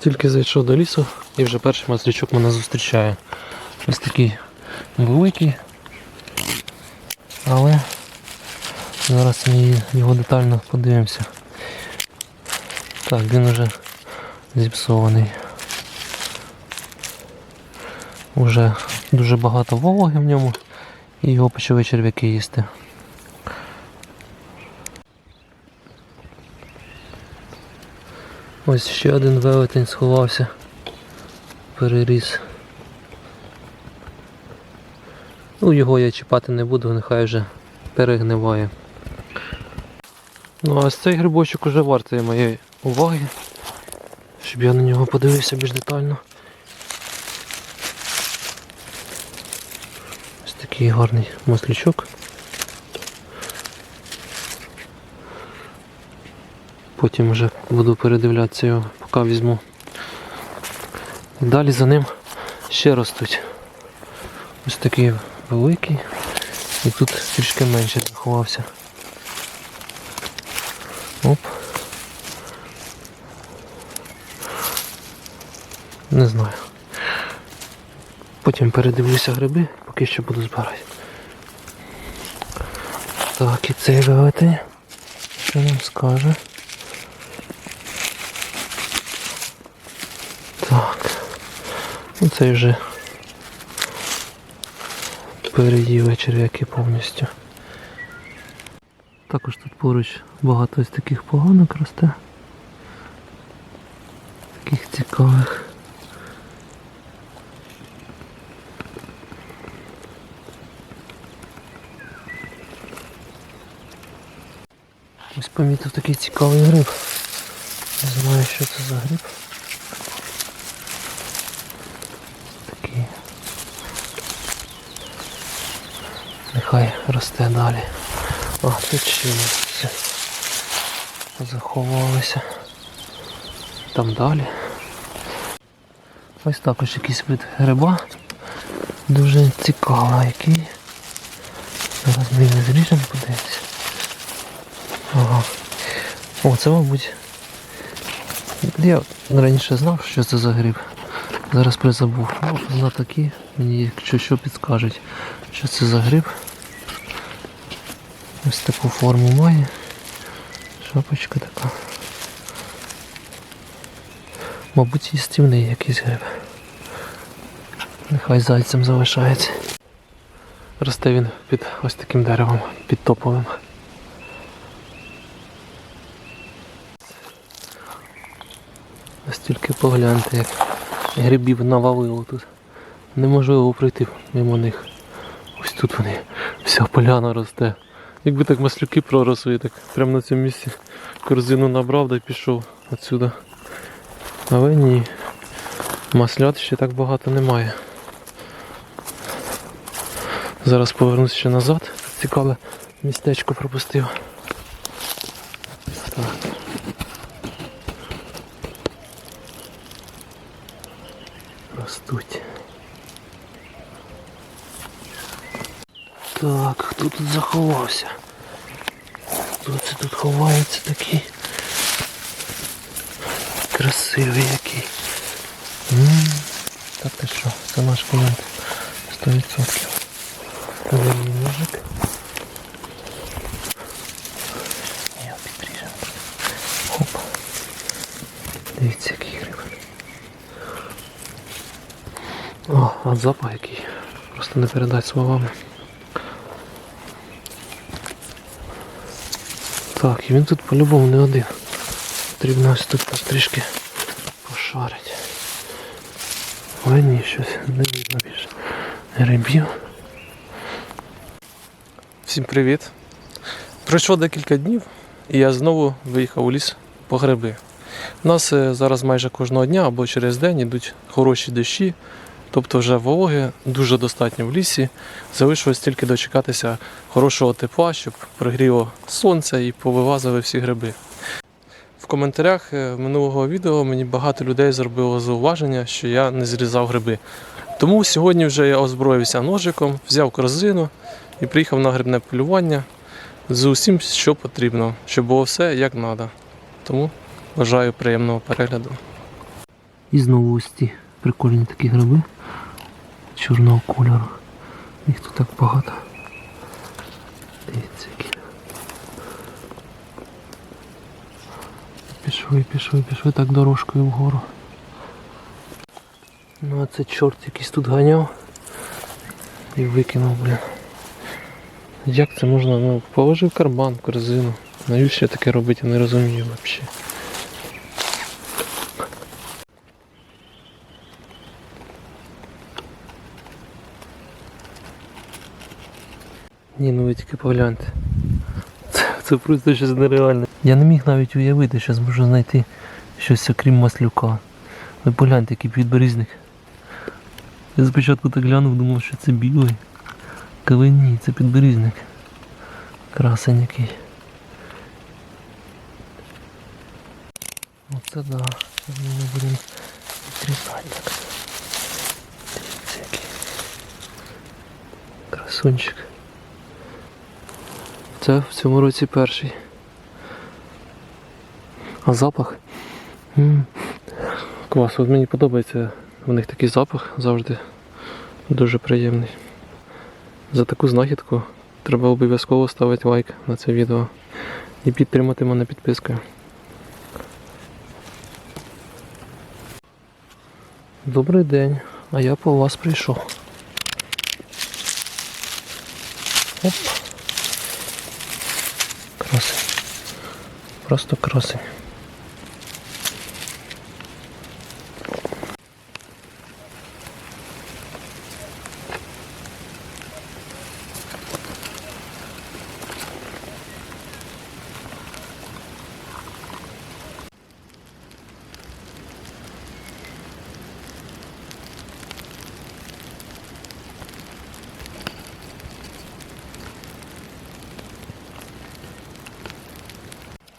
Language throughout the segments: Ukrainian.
Тільки зайшов до лісу і вже перший маслячок мене зустрічає. Ось такий великий. Але зараз ми його детально подивимося. Так, він уже зіпсований. Уже дуже багато вологи в ньому і його почали черв'яки їсти. Ось ще один велетень сховався. Переріс. Ну, його я чіпати не буду, нехай вже перегниває. Ну а ось цей грибочок уже вартий моєї уваги, щоб я на нього подивився більш детально. Ось такий гарний маслячок. Потім вже буду передивлятися його, поки візьму. Далі за ним ще ростуть. Ось такий великий. І тут трішки менше заховався. Оп. Не знаю. Потім передивлюся гриби, поки що буду збирати. Так, і цей велетень. Що нам скаже? Цей вже переїли черв'яки повністю. Також тут поруч багато ось таких поганок росте. Таких цікавих. Ось помітив такий цікавий гриб. Не знаю, що це за гриб. Нехай росте далі. А, тут ще все. Заховалися. Там далі. Ось також якийсь вид гриба. Дуже цікавий який. Зараз ми його зріжемо, подивимося. Ага. О, це мабуть. Я раніше знав, що це за гриб. Зараз призабув. Ну, на такі мені якщо що підскажуть, що це за гриб. Ось таку форму має. Шапочка така. Мабуть, їстівний якийсь гриб. Нехай зайцем залишається. Росте він під ось таким деревом, під топовим. Ось тільки погляньте, як грибів навалило тут. Неможливо пройти мимо них. Ось тут вони. Вся поляна росте. Якби так маслюки проросли, так прямо на цьому місці корзину набрав да й пішов отсюди. Але ні. Маслят ще так багато немає. Зараз повернусь ще назад. Цікаве містечко пропустив. Так. Ростуть. Так, хто тут заховався? Хто це тут ховається такий? Красивий який. М, Та ти що, це наш клієнт. 100%. Зелений ножик. Я підріжемо. Хоп. Дивіться, який гриб. О, а запах який. Просто не передать словами. Так, і він тут по-любому не один. Потрібно ось тут трішки пошарити. Але ні, щось не видно більше. Грибів. Всім привіт. Пройшло декілька днів і я знову виїхав у ліс по гриби. У нас е, зараз майже кожного дня або через день йдуть хороші дощі, тобто вже вологи дуже достатньо в лісі. Залишилось тільки дочекатися хорошого тепла, щоб пригріло сонце і повилазили всі гриби. В коментарях е, минулого відео мені багато людей зробило зауваження, що я не зрізав гриби. Тому сьогодні вже я озброївся ножиком, взяв корзину і приїхав на грибне полювання з усім, що потрібно, щоб було все як треба. Тому бажаю приємного перегляду. І знову ось ці прикольні такі гриби чорного кольору. Їх тут так багато. Дивіться які. Пішли, пішли, пішли так дорожкою вгору. Ну а це чорт якийсь тут ганяв і викинув, блін. Як це можна? Ну, положив карман, корзину. Навіщо таке робити, я не розумію взагалі. Ні, ну ви тільки погляньте. Це, це просто щось нереальне. Я не міг навіть уявити, що зможу знайти щось окрім маслюка. Ви погляньте, який підберізник. Я спочатку так глянув, думав, що це білий. Але ні, це підберізник. Красень який. Оце да. Зараз Ми будемо відрізати так. Дивіться який. Красунчик. Це в цьому році перший. А запах? м Клас, от мені подобається в них такий запах завжди дуже приємний. За таку знахідку треба обов'язково ставити лайк на це відео і підтримати мене підпискою. Добрий день, а я по вас прийшов. Оп. Красень. Просто красень.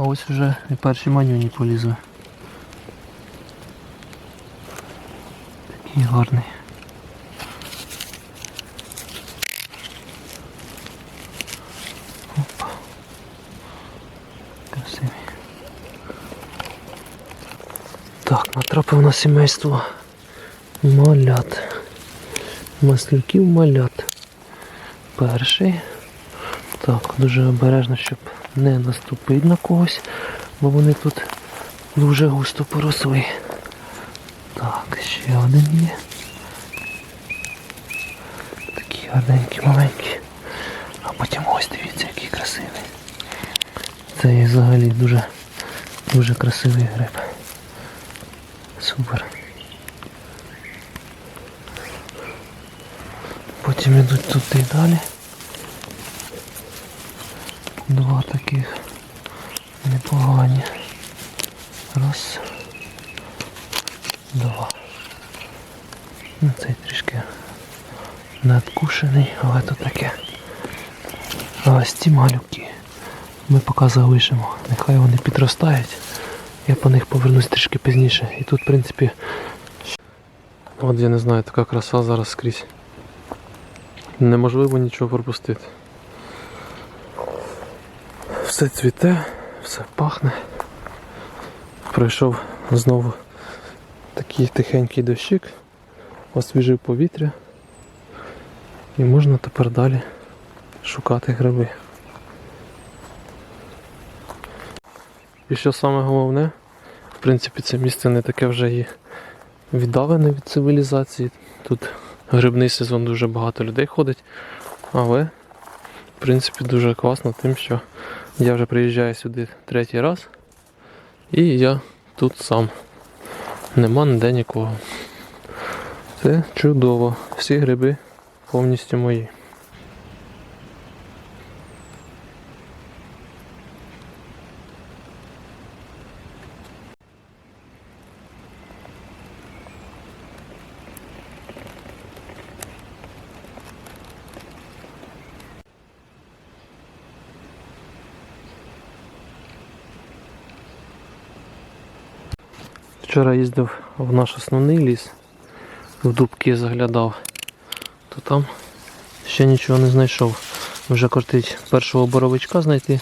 А ось вже і перші манюні полізли. Такий гарний. Опа. Красивий. Так, натрапив на сімейство малят. Маслюків малят. Перший. Так, дуже обережно, щоб не наступити на когось, бо вони тут дуже густо поросли. Так, ще один є. Такі гарненькі, маленькі. А потім ось дивіться, який красивий. Це взагалі дуже, дуже красивий гриб. Супер. Потім йдуть туди далі. Два таких непогані. Раз. Два. Ну, цей трішки надкушений, але то таке. А ось ці малюки ми поки залишимо. Нехай вони підростають. Я по них повернусь трішки пізніше. І тут, в принципі. От я не знаю, така краса зараз скрізь. Неможливо нічого пропустити. Все цвіте, все пахне. Пройшов знову такий тихенький дощик, освіжив повітря і можна тепер далі шукати гриби. І що саме головне, в принципі, це місце не таке вже і віддалене від цивілізації. Тут грибний сезон дуже багато людей ходить, але в принципі дуже класно тим, що я вже приїжджаю сюди третій раз і я тут сам. Нема ніде нікого. Це чудово. Всі гриби повністю мої. Вчора їздив в наш основний ліс, в дубки заглядав, то там ще нічого не знайшов. Вже кортить першого боровичка знайти,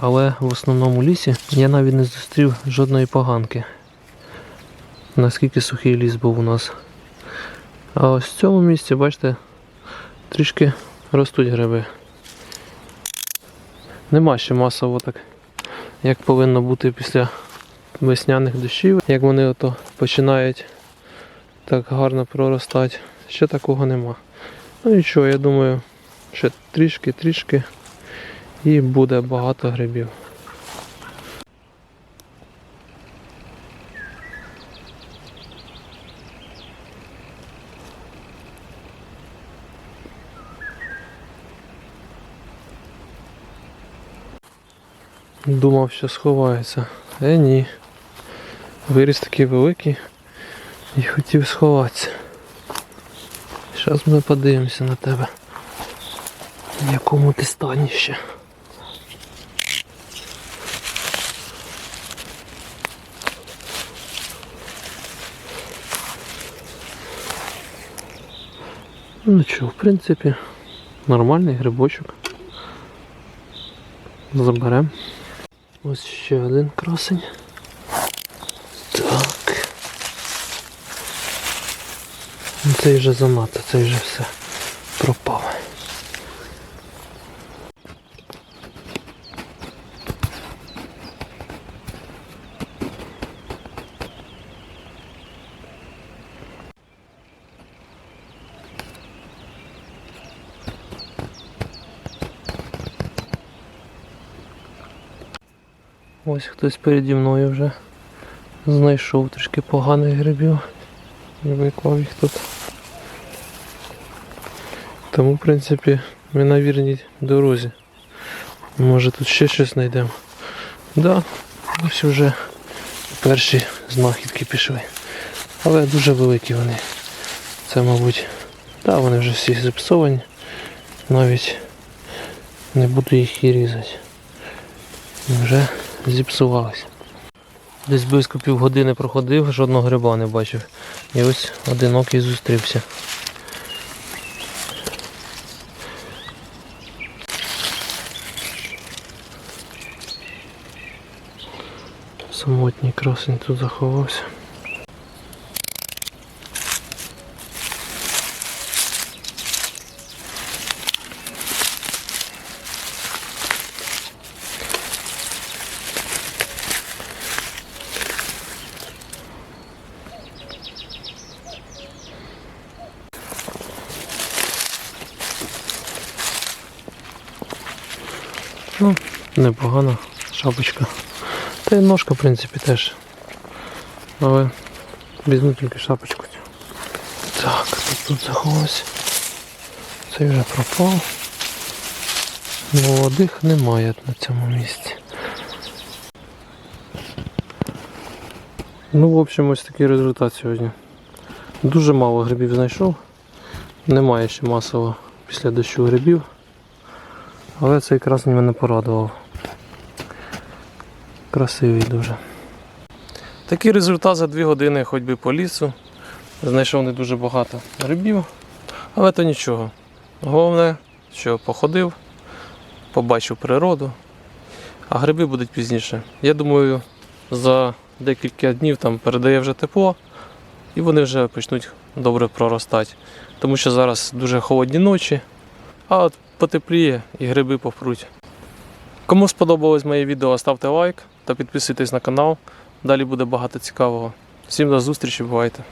але в основному лісі я навіть не зустрів жодної поганки. наскільки сухий ліс був у нас. А ось в цьому місці, бачите, трішки ростуть гриби. Нема ще масово так, як повинно бути після весняних дощів, як вони ото починають так гарно проростати. Ще такого нема. Ну нічого, я думаю, ще трішки-трішки і буде багато грибів. Думав, що сховається. Е ні. Виріс такий великий і хотів сховатися. Зараз ми подивимося на тебе. В якому ти стані ще. Ну що, в принципі, нормальний грибочок. Заберемо. Ось ще один красень. Так. Ну, Цей вже занадто, цей вже все пропав. Ось хтось переді мною вже знайшов трішки поганих грибів виклав їх тут. Тому, в принципі, ми на вірній дорозі. Може тут ще щось знайдемо. Да, ось вже перші знахідки пішли. Але дуже великі вони. Це, мабуть, да, вони вже всі зіпсовані. Навіть не буду їх і різати. Вже зіпсувалися. Десь близько півгодини проходив, жодного гриба не бачив. І ось одинокий зустрівся. Самотній красень тут заховався. Ну, непогана шапочка. Та й ножка, в принципі, теж. Але візьму тільки шапочку. Так, тут, тут заховався. Цей вже пропав. Молодих немає на цьому місці. Ну, в общем, ось такий результат сьогодні. Дуже мало грибів знайшов. Немає ще масово після дощу грибів. Але цей красний мене порадував. Красивий дуже. Такий результат за 2 години ходьби по лісу. Знайшов не дуже багато грибів, але то нічого. Головне, що походив, побачив природу, а гриби будуть пізніше. Я думаю, за декілька днів там передає вже тепло і вони вже почнуть добре проростати. Тому що зараз дуже холодні ночі, а от потепліє і гриби попруть. Кому сподобалось моє відео, ставте лайк та підписуйтесь на канал. Далі буде багато цікавого. Всім до зустрічі, бувайте!